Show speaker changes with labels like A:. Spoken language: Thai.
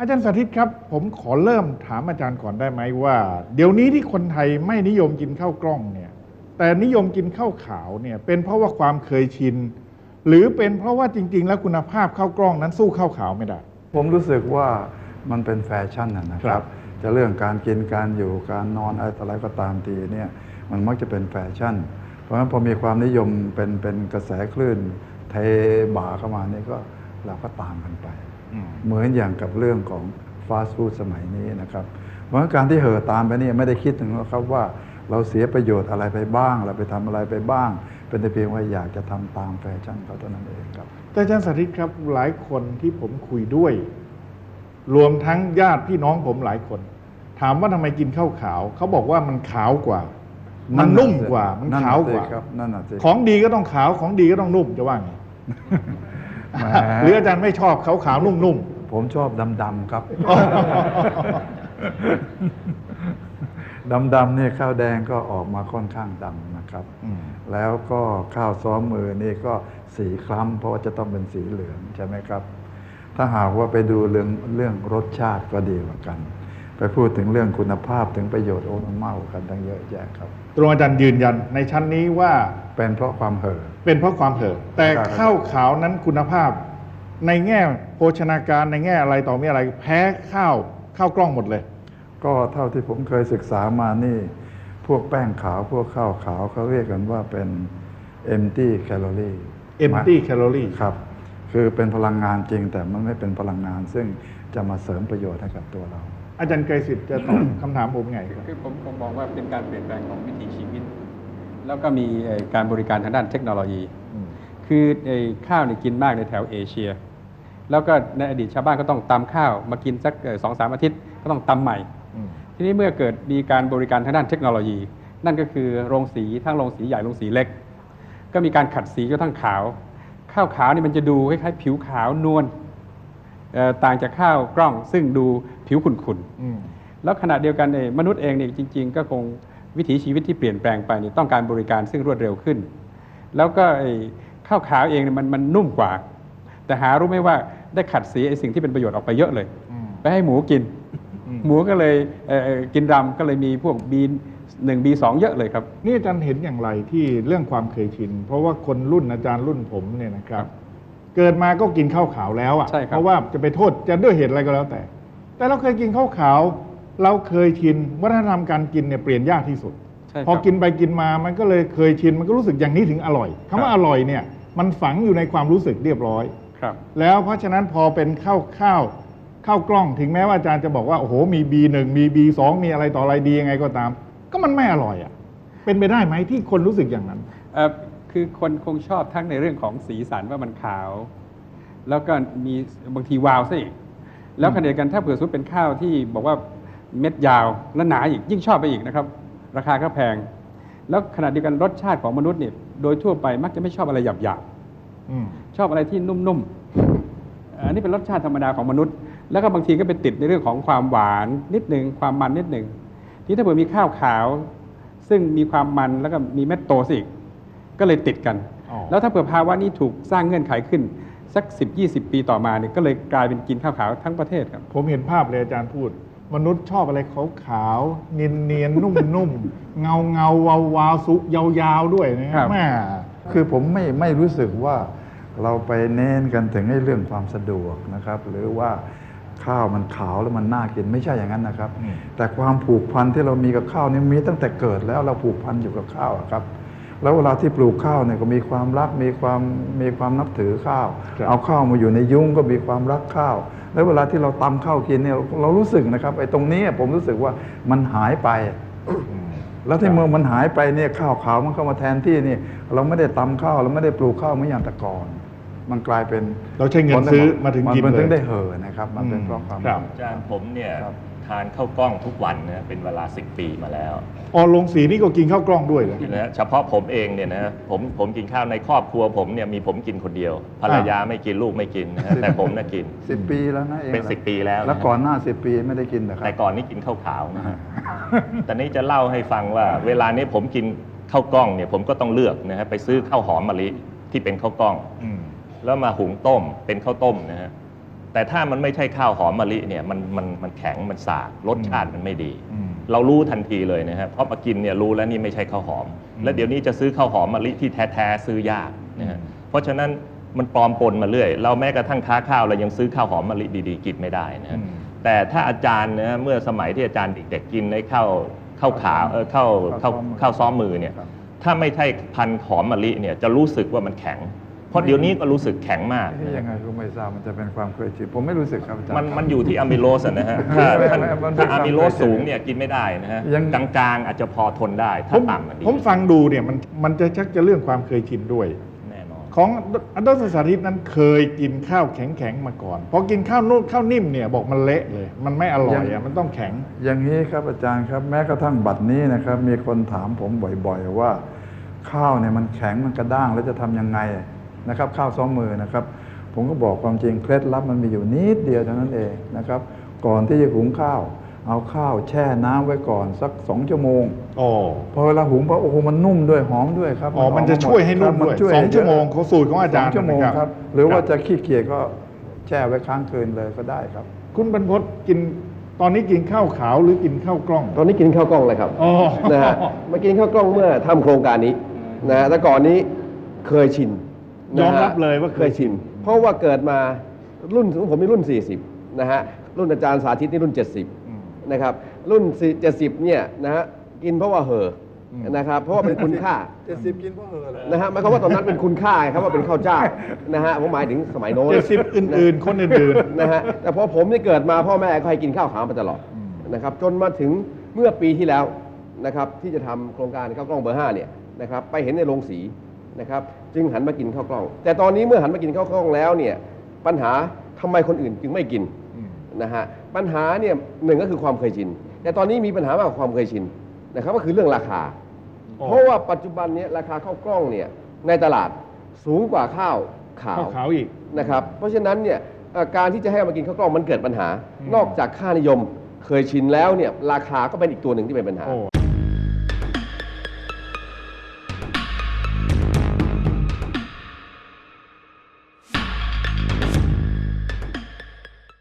A: อาจารย์สาธิตครับ ผมขอเริ่มถามอาจารย์ก่อนได้ไหมว่า เดี๋ยวนี้ที่คนไทยไม่นิยมกินข้าวกล้องเนี่ย แต่นิยมกินข้าวขาวเนี่ย เป็นเพราะว่าความเคยชิน หรือเป็นเพราะว่าจริง ๆ แล้วคุณภาพข้าวกล้องนั้นสู้ข้าวขาวไม่ได้
B: ผมรู้สึกว่ามันเป็นแฟชั่นนะนะค
A: ครั
B: รับ
A: บ
B: จะเรื่องการกินการอยู่การนอนอะไรต่ออะไรก็ตามทีเนี่ยมันมักจะเป็นแฟชั่น เพราะฉะนั้นพอมีความนิยมเป็นเป็นกระแสคลื่นเทบ่าเข้ามานี่ก็ เราก็ตามกันไป เหมือนอย่างกับเรื่องของฟาสต์ฟู้ดสมัยนี้นะครับเพราะฉะนั้นการที่เห่อตามไปนี่ไม่ได้คิดถึงหรอกครับว่าเราเสียประโยชน์อะไรไปบ้าง เราไปทำอะไรไปบ้าง เป็นแต่เพียงว่าอยากจะทำตามแฟชั่นเขาเท่านั้นเองครับ
A: แต่อาจารย์สาธิตครับหลายคนที่ผมคุยด้วย รวมทั้งญาติพี่น้องผมหลายคน ถามว่าทำไมกินข้าวขาว เขาบอกว่ามันขาวกว่า มันนุ่มกว่ามันขาวกว่า
B: นั่นน่ะสิครับนั่นน่ะสิ
A: ของดีก็ต้องขาวของดีก็ต้องนุ่มจะว่าไง
B: แหม
A: หรืออาจารย์ไม่ชอบขาวขาวๆนุ่ม
B: ผมชอบดำๆครับดำๆเนี่ยข้าวแดงก็ออกมาค่อนข้างดำนะครับ
A: อืม
B: แล้วก็ข้าวซ้อมมือนี่ก็สีคล้ำเพราะว่าจะต้องเป็นสีเหลืองใช่ไหมครับ ถ้าหากว่าไปดูเรื่องเรื่องรสชาติก็ดีกว่ากัน ไปพูดถึงเรื่องคุณภาพถึงประโยชน์โอ้มันเมากันตั้งเยอะแยะครับ
A: ๆตรงอาจารย์ยืนยันในชั้นนี้ว่า
B: เป็นเพราะความเห่อ
A: เป็นเพราะความเผลอแต่
B: ครับ
A: ข้าวขาวนั้นคุณภาพ ในแง่โภชนาการในแง่อะไรต่อมีอะไร แพ้ข้าวข้าวกล้องหมดเลย
B: ก็เท่าที่ผมเคยศึกษามานี่ พวกแป้งขาวพวกข้าวขาวเขาเรียกกันว่าเป็น empty calorie
A: empty calorie
B: ครับ คือเป็นพลังงานจริง แต่มันไม่เป็นพลังงาน ซึ่งจะมาเสริมประโยชน์ให้กับตัวเรา
A: อาจารย์ไกรสิทธิ์จะตอบ คำถามผมไงครับ
C: คือผมคงมองว่าเป็นการเปลี่ยนแปลงของวิถีชีวิต แล้วก็มีเอ่อการบริการทางด้านเทคโนโลยี คือไอ้ข้าวเนี่ยกินมากในแถวเอเชีย แล้วก็ในอดีตชาวบ้านก็ต้องตำข้าวมากินสักสองสามอาทิตย์ก็ต้องตำใหม่
A: อืม
C: ทีนี้เมื่อเกิดมีการบริการทางด้านเทคโนโลยี นั่นก็คือโรงสีทั้งโรงสีใหญ่โรงสีเล็ก ก็มีการขัดสีจนทั้งขาว ข้าวขาวนี่มันจะดูคล้ายๆผิวขาวนวลเอ่อต่างจากข้าวกล้องซึ่งดูผิวขุ่นๆ
A: อืม
C: แล้วขณะเดียวกันเนี่ยมนุษย์เองเนี่ยจริง ๆ ก็คง วิถีชีวิตที่เปลี่ยนแปลงไปนี่ต้องการบริการซึ่งรวดเร็วขึ้น แล้วก็ไอ้ข้าวขาวเองเนี่ยมันมันนุ่มกว่า แต่หารู้ไหมว่าได้ขัดสีไอ้สิ่งที่เป็นประโยชน์ออกไปเยอะเลย
A: อืม
C: ไปให้หมูกิน
A: อืม
C: หมูก็เลยเอ่อเอ่อกินรำก็เลยมีพวกบีหนึ่งบีสองเยอะเลยครับ
A: นี่อาจารย์เห็นอย่างไรที่เรื่องความเคยชิน เพราะว่าคนรุ่นอาจารย์รุ่นผมเนี่ยนะครับ เกิดมาก็กินข้าวขาวแล้วอะ
C: ใช่ครับ
A: เพราะว่าจะไปโทษจะด้วยเหตุอะไรก็แล้วแต่ แต่เราเคยกินข้าวขาว เราเคยชินวัฒนธรรมการกินเนี่ยเปลี่ยนยากที่สุด
C: ใช่ครับ
A: พอกินไปกินมามันก็เลยเคยชินมันก็รู้สึกอย่างนี้ถึงอร่อยคำว่า
C: ครับ
A: อร่อยเนี่ยมันฝังอยู่ในความรู้สึกเรียบร้อย
C: ครับ
A: แล้วเพราะฉะนั้นพอเป็นข้าวข้าวข้าวกล้องถึงแม้ว่าอาจารย์จะบอกว่าโอ้โหมี B1 มี B2 มีอะไรต่ออะไรดียังไงก็ตาม ก็มันไม่อร่อยอะเป็นไปได้ไหมที่คนรู้สึกอย่างนั้น
C: เอ่อคือคนคงชอบทั้งในเรื่องของสีสันว่ามันขาว แล้วก็มีบางทีวาวซะอีกแล้วขณะเดียวกันถ้าเผื่อสมมุติเป็นข้าวที่บอกว่า เม็ดยาวและหนาอีกยิ่งชอบไปอีกนะครับ ราคาก็แพง แล้วขณะเดียวกันรสชาติของมนุษย์เนี่ยโดยทั่วไปมักจะไม่ชอบอะไรหยาบๆ
A: อืม
C: ชอบอะไรที่นุ่มๆอันนี้เป็นรสชาติธรรมดาของมนุษย์ แล้วก็บางทีก็ไปติดในเรื่องของความหวานนิดหนึ่งความมันนิดหนึ่งที่ถ้าเผื่อมีข้าวขาว ซึ่งมีความมันแล้วก็มีเม็ดโตสิอีกก็เลยติดกัน
A: อ๋อ
C: แล้วถ้าเผื่อภาวะนี้ถูกสร้างเงื่อนไขขึ้นสัก 10-20 ปีต่อมาเนี่ยก็เลยกลายเป็นกินข้าวขาวทั้งประเทศครับ
A: ผมเห็นภาพเลยอาจารย์พูด มนุษย์ชอบอะไรขาวขาวๆเนียนเนียนๆนุ่มนุ่มๆเงาเงาวาววาวสุกยาวๆด้วยนะครับแม่
B: คือผมไม่ไม่รู้สึกว่าเราไปเน้นกันถึงให้เรื่องความสะดวกนะครับ หรือว่าข้าวมันขาวแล้วมันน่ากินไม่ใช่อย่างนั้นนะครับ
A: อืม
B: แต่ความผูกพันที่เรามีกับข้าวนี่มีตั้งแต่เกิดแล้วเราผูกพันอยู่กับข้าวอะครับ แล้วเวลาที่ปลูกข้าวเนี่ยก็มีความรักมีความมีความนับถือข้าว
A: ครับ
B: เอาข้าวมาอยู่ในยุ้งก็มีความรักข้าว แล้วเวลาที่เราตำข้าวกินเนี่ยเรารู้สึกนะครับไอ้ตรงนี้ผมรู้สึกว่ามันหายไป แล้วที่เมื่อมันหายไปเนี่ยข้าวขาวมันเข้ามาแทนที่นี่ เราไม่ได้ตำข้าวเราไม่ได้ปลูกข้าวเหมือนอย่างแต่ก่อน มันกลายเป็น
A: เราใช้เงินซื้อมาถึงกิน
B: มัน
A: เลย
B: ถึงได้เห่อนะครับ มันเป็น
A: อืม
B: เพราะความ
A: ครับ
D: อาจารย์ผมเนี่ย
B: ครับ
D: ทานข้าวกล้องทุกวันนะเป็นเวลาสิปีมาแล้ว
A: อ๋อลงสีนี่ก็กินข้าวกล้องด้วยเหรอ
D: นะเฉพาะผมเองเนี่ยนะผมผมกินข้าวในครอบครัวผมเนี่ยมีผมกินคนเดียว ภรรยาไม่กินลูกไม่กินนะฮะแต่ผมน่ะกิน
B: สิบปีแล้วนะเอง
D: เป็นสิบปีแล้วนะ
B: แล้วก่อนหน้าสิบปีไม่ได้กินนะครับ
D: แต่ก่อนนี้กินข้าวขาวนะฮะ แต่นี้จะเล่าให้ฟังว่า เวลานี้ผมกินข้าวกล้องเนี่ยผมก็ต้องเลือกนะฮะไปซื้อข้าวหอมมะลิที่เป็นข้าวกล้อง
A: อืม
D: แล้วมาหุงต้มเป็นข้าวต้มนะฮะ แต่ถ้ามันไม่ใช่ข้าวหอมมะลิเนี่ยมันมันมันแข็งมันสากรสชาติมันไม่ดี
A: อืม
D: เรารู้ทันทีเลยนะครับเพราะมากินเนี่ยรู้แล้วนี่ไม่ใช่ข้าวหอม และเดี๋ยวนี้จะซื้อข้าวหอมมะลิที่แท้ๆซื้อยากนะฮะเพราะฉะนั้นมันปลอมปนมาเรื่อย เราแม้กระทั่งค้าข้าวเรายังซื้อข้าวหอมมะลิดีๆกินไม่ได้นะฮะ
A: อืม
D: แต่ถ้าอาจารย์นะเมื่อสมัยที่อาจารย์เด็กๆกินในข้าวข้าวขาวเออข้าวข้าวข้าวซ้อมมือเนี่ย
B: ครับ
D: ถ้าไม่ใช่พันธุ์หอมมะลิเนี่ยจะรู้สึกว่ามันแข็ง เพราะเดี๋ยวนี้ก็รู้สึกแข็งมาก
B: ที่
D: นะ
B: ยัง
D: ฮะ
B: ไงก็ไม่ทราบมันจะเป็นความเคยชินผมไม่รู้สึกครับอาจารย์
D: มันมันอยู่ที่อะมิโลสอะนะฮะถ้า
B: ไม่
D: ถ้า
B: ไม่มันเป็น
D: ถ้าอะมิโลส
B: ความเคยชิน
D: สูงเนี่ยกินไม่ได้นะฮะ
B: ยัง
D: กลางๆอาจจะพอทนได้
A: ผ
D: ถ้ามต่ำมันดี
A: ผมฟังดูเนี่ยมันมันจะชักจะเรื่องความเคยชินด้วย
D: แน่นอน
A: ของอันดรสาธิตนั้นเคยกินข้าวแข็งๆมาก่อนพอกินข้าวนุ่มข้าวนิ่มเนี่ยบอกมันเละเลย มันไม่อร่อยอะมันต้องแข็ง
B: อย่างนี้ครับอาจารย์ครับแม้กระทั่งบัดนี้นะครับมีคนถามผมบ่อยๆว่า ข้าวเนี่ยมันแข็งมันกระด้างแล้วจะทำยังไง นะครับข้าวซ้อมมือนะครับ ผมก็บอกความจริงเคล็ดลับมันมีอยู่นิดเดียวเท่านั้นเองนะครับ ก่อนที่จะหุงข้าว เอาข้าวแช่น้ำไว้ก่อนสักสองชั่วโมง
A: อ๋อ
B: พอเวลาหุงพอโอ้โหมันนุ่มด้วยหอมด้วยครับ
A: อ๋อมันจะช่วยให้นุ่ม
B: ครับ
A: ด้วย
B: ช่วย
A: สอง
B: ให้
A: ชั่วโมงของสูตรของอาจารย์
B: สชั่วโมง
A: นะครับ
B: ครับหรือว่า
A: ครับ
B: จะขี้เกียจก็แช่ไว้ค้างคืนเลยก็ได้ครับ
A: คุณบรรพตกินตอนนี้กินข้าวขาวหรือกินข้าวกล้อง
E: ตอนนี้กินข้าวกล้องเลยครับ
A: อ๋อ
E: นะฮะมากินข้าวกล้องเมื่อทำโครงการนี้นะฮะแต่ก่อนนี้เคยชินนะ
A: ยอ
E: ฮะ
A: มรับเลยว่า
E: เคยชินเพราะว่าเกิดมารุ่นของผมนี่รุ่น 40 นะฮะ รุ่นอาจารย์สาธิตนี่รุ่น 70 นะครับ รุ่น 70 เนี่ยนะฮะกินเพราะว่าเห่ออนะครับ เพราะว่าเป็นคุณค่า
B: 70 กินเพราะเหอะเลย
E: นะฮะหมายความว่าตอนนั้นเป็นคุณค่าไงครับว่าเป็นข้าวเจ้านะฮะผมหมายถึงสมัยโน้น
A: เจ็ดสิบอื่นๆ คนอื่น
E: นะฮะแต่พอผมเนี่ยเกิดมาพ่อแม่ก็ให้กินข้าวขาวมาตลอดนะครับจนมาถึงเมื่อปีที่แล้วนะครับที่จะทำโครงการข้าวกล้องเบอร์ห้าเนี่ยนะครับไปเห็นในโรงสี นะครับจึงหันมากินข้าวกล้อง แต่ตอนนี้เมื่อหันมากินข้าวกล้องแล้วเนี่ยปัญหาทำไมคนอื่นจึงไม่กินนะฮะปัญหาเนี่ยหนึ่งก็คือความเคยชิน แต่ตอนนี้มีปัญหามากกว่าความเคยชินนะครับก็คือเรื่องราคา
A: อ๋อ
E: เพราะว่าปัจจุบันเนี้ราคาข้าวกล้องเนี่ยในตลาดสูงกว่าข้าว
A: ๆ
E: ขา
A: ข้าววขาวอีก
E: นะครับเพราะฉะนั้นเนี่ยเอ่อการที่จะให้เอามากินข้าวกล้องมันเกิดปัญหา
A: อืม
E: นอกจากค่านิยมเคยชินแล้วเนี่ยราคาก็เป็นอีกตัวหนึ่งที่เป็นปัญหา
A: โอ้